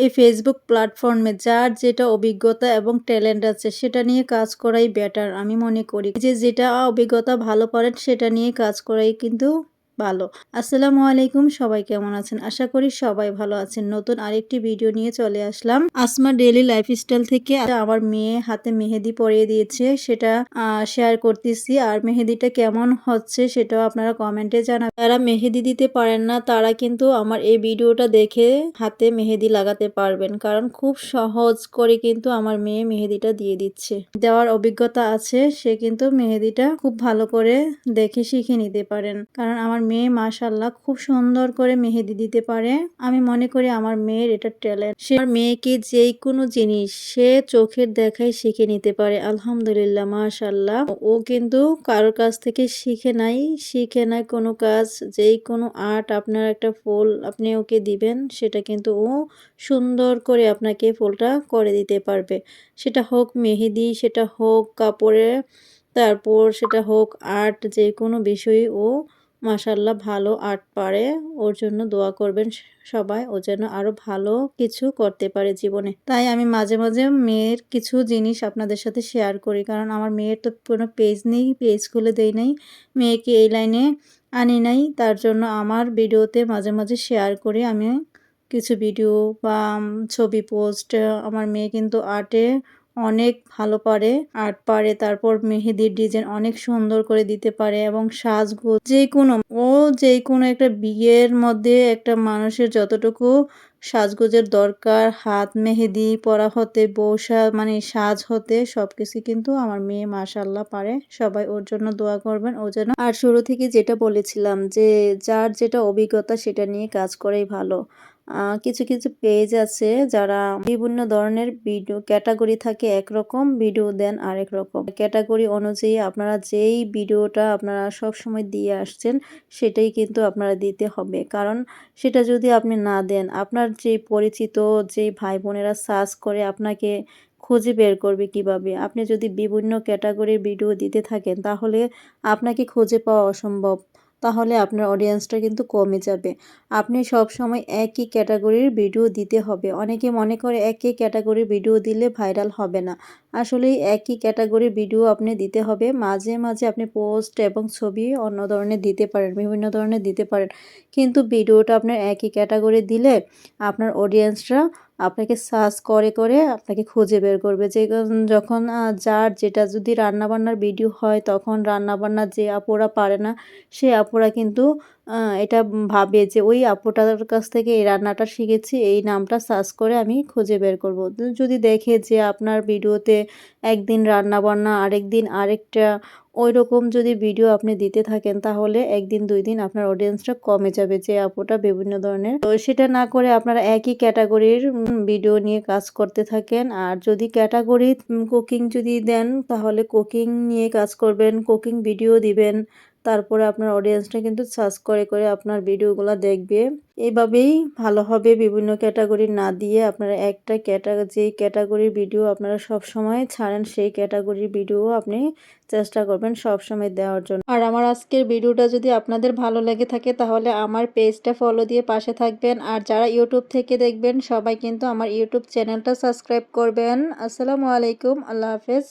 এই ফেসবুক প্ল্যাটফর্মে যার যেটা অভিজ্ঞতা এবং ট্যালেন্ট আছে, সেটা নিয়ে কাজ করাই বেটার আমি মনে করি। যে যেটা অভিজ্ঞতা ভালো পারেন সেটা নিয়ে কাজ করাই কিন্তু ভালো। আসসালামু আলাইকুম, সবাই কেমন আছেন? আশা করি সবাই ভালো আছেন। নতুন আরেকটি ভিডিও নিয়ে চলে আসলাম। আসমা ডেলি লাইফস্টাইল থেকে আমার মেয়ে হাতে মেহেদি পরিয়ে দিয়েছে। সেটা শেয়ার করতেছি। আর মেহেদিটা কেমন হচ্ছে সেটাও আপনারা কমেন্টে জানাবেন। যারা মেহেদি দিতে পারেন না, তারা কিন্তু আমার এই ভিডিওটা দেখে হাতে মেহেদি লাগাতে পারবেন। কারণ খুব সহজ করে কিন্তু আমার মেয়ে মেহেদিটা দিয়ে দিচ্ছে। দেওয়ার অভিজ্ঞতা আছে, সে কিন্তু মেহেদিটা খুব ভালো করে দেখে শিখে নিতে পারেন। কারণ আমার মেয়ে মাশাল্লাহ খুব সুন্দর করে মেহেদি দিতে পারে। আমি মনে করি আমার মেয়ের এটা ট্যালেন্ট। সে আমার মেয়েকে যেই কোনো জিনিস সে চোখের দেখায় শিখে নিতে পারে, আলহামদুলিল্লাহ মাশাল্লাহ ও কিন্তু কারোর কাছ থেকে শিখে নাই শিখে নাই কোনো কাজ যেই কোনো আর্ট, আপনার একটা ফুল আপনি ওকে দিবেন, সেটা কিন্তু ও সুন্দর করে আপনাকে ফুলটা করে দিতে পারবে। সেটা হোক মেহেদি, সেটা হোক কাপড়ে, তারপর সেটা হোক আর্ট যে কোনো বিষয়ে ও মাসাল্লাহ ভালো আর্ট পারে। ওর জন্য দোয়া করবেন সবাই। ও যেন আরও ভালো কিছু করতে পারে জীবনে। তাই আমি মাঝে মাঝে মেয়ের কিছু জিনিস আপনাদের সাথে শেয়ার করি। কারণ আমার মেয়ের তো কোনো পেজ নেই, পেজ খুলে দেই নাই। মেয়েকে এই লাইনে আনি নাই। তার জন্য আমার ভিডিওতে মাঝে মাঝে শেয়ার করি। আমি কিছু ভিডিও বা ছবি পোস্ট, আমার মেয়ে কিন্তু আর্টে অনেক ভালো পারে আর্ট পারে, তারপর মেহেদির ডিজাইন অনেক সুন্দর করে দিতে পারে এবং সাজগোজ যে কোনো ও যে কোনো একটা বিয়ের মধ্যে একটা মানুষের যতটুকু সাজগোজের দরকার, হাত মেহেদি, পরা হতে বৌসা মানে সাজ হতে সব কিছু কিন্তু আমার মেয়ে মাশাল্লাহ পারে। সবাই ওর জন্য দোয়া করবেন, ও যেন, আর শুরু থেকে যেটা বলেছিলাম যে যার যেটা অভিজ্ঞতা সেটা নিয়ে কাজ করেই ভালো। কিছু কিছু পেজ আছে যারা বিভিন্ন ধরনের ভিডিও ক্যাটাগরি থাকে একরকম ভিডিও দেন আরেক রকম। ক্যাটাগরি অনুযায়ী আপনারা যেই ভিডিওটা আপনারা সব সময় দিয়ে আসছেন, সেটাই কিন্তু আপনারা দিতে হবে। কারণ সেটা যদি আপনি না দেন, আপনার যে পরিচিত, যে ভাই বোনেরা সার্চ করে আপনাকে খুঁজে বের করবে কীভাবে? আপনি যদি বিভিন্ন ক্যাটাগরির ভিডিও দিতে থাকেন, তাহলে আপনাকে খুঁজে পাওয়া অসম্ভব। তাহলে আপনার অডিয়েন্সটা কিন্তু কমে যাবে। আপনি সব সময় একই ক্যাটাগরির ভিডিও দিতে হবে। অনেকে মনে করে একই ক্যাটাগরির ভিডিও দিলে ভাইরাল হবে না। আসলে একই ক্যাটাগরির ভিডিও আপনি দিতে হবে। মাঝে মাঝে আপনি পোস্ট এবং ছবি অন্য ধরনের দিতে পারেন, বিভিন্ন ধরনের দিতে পারেন। কিন্তু ভিডিওটা আপনার একই ক্যাটাগরি দিলে আপনার অডিয়েন্সরা আপনাকে সার্চ করে করে আপনাকে খুঁজে বের করবে। যে যখন যার যেটা যদি রান্নাবান্নার ভিডিও হয়, তখন রান্নাবান্না যে আপুরা পারে না, সে আপুরা কিন্তু এটা ভাবে যে ওই আপুটার কাছ থেকে এই রান্নাটা শিখেছি, এই নামটা সার্চ করে আমি খুঁজে বের করব। যদি দেখে যে আপনার ভিডিওতে একদিন রান্নাবান্না আরেক দিন আরেকটা ওই রকম যদি ভিডিও আপনি দিতে থাকেন, তাহলে একদিন, দুই দিন আপনার অডিয়েন্সটা কমে যাবে, যে আপুটা বিভিন্ন ধরনের। তো সেটা না করে আপনারা একই ক্যাটাগরির ভিডিও নিয়ে কাজ করতে থাকেন। আর যদি ক্যাটাগরি কুকিং যদি দেন, তাহলে কুকিং নিয়ে কাজ করবেন কুকিং ভিডিও দিবেন। তারপরে আপনার অডিয়েন্সটা কিন্তু সার্চ করে করে আপনার ভিডিওগুলো দেখবে। এইভাবেই ভালো হবে বিভিন্ন ক্যাটাগরি না দিয়ে আপনারা একটা ক্যাটাগরি যেই ক্যাটাগরির ভিডিও আপনারা সব সময় ছাড়েন, সেই ক্যাটাগরির ভিডিও আপনি চেষ্টা করবেন সব সময় দেওয়ার জন্য। আর আমার আজকের ভিডিওটা যদি আপনাদের ভালো লেগে থাকে, তাহলে আমার পেজটা ফলো দিয়ে পাশে থাকবেন। আর যারা ইউটিউব থেকে দেখবেন, সবাই কিন্তু আমার ইউটিউব চ্যানেলটা সাবস্ক্রাইব করবেন। আসসালামু আলাইকুম, আল্লাহ হাফেজ।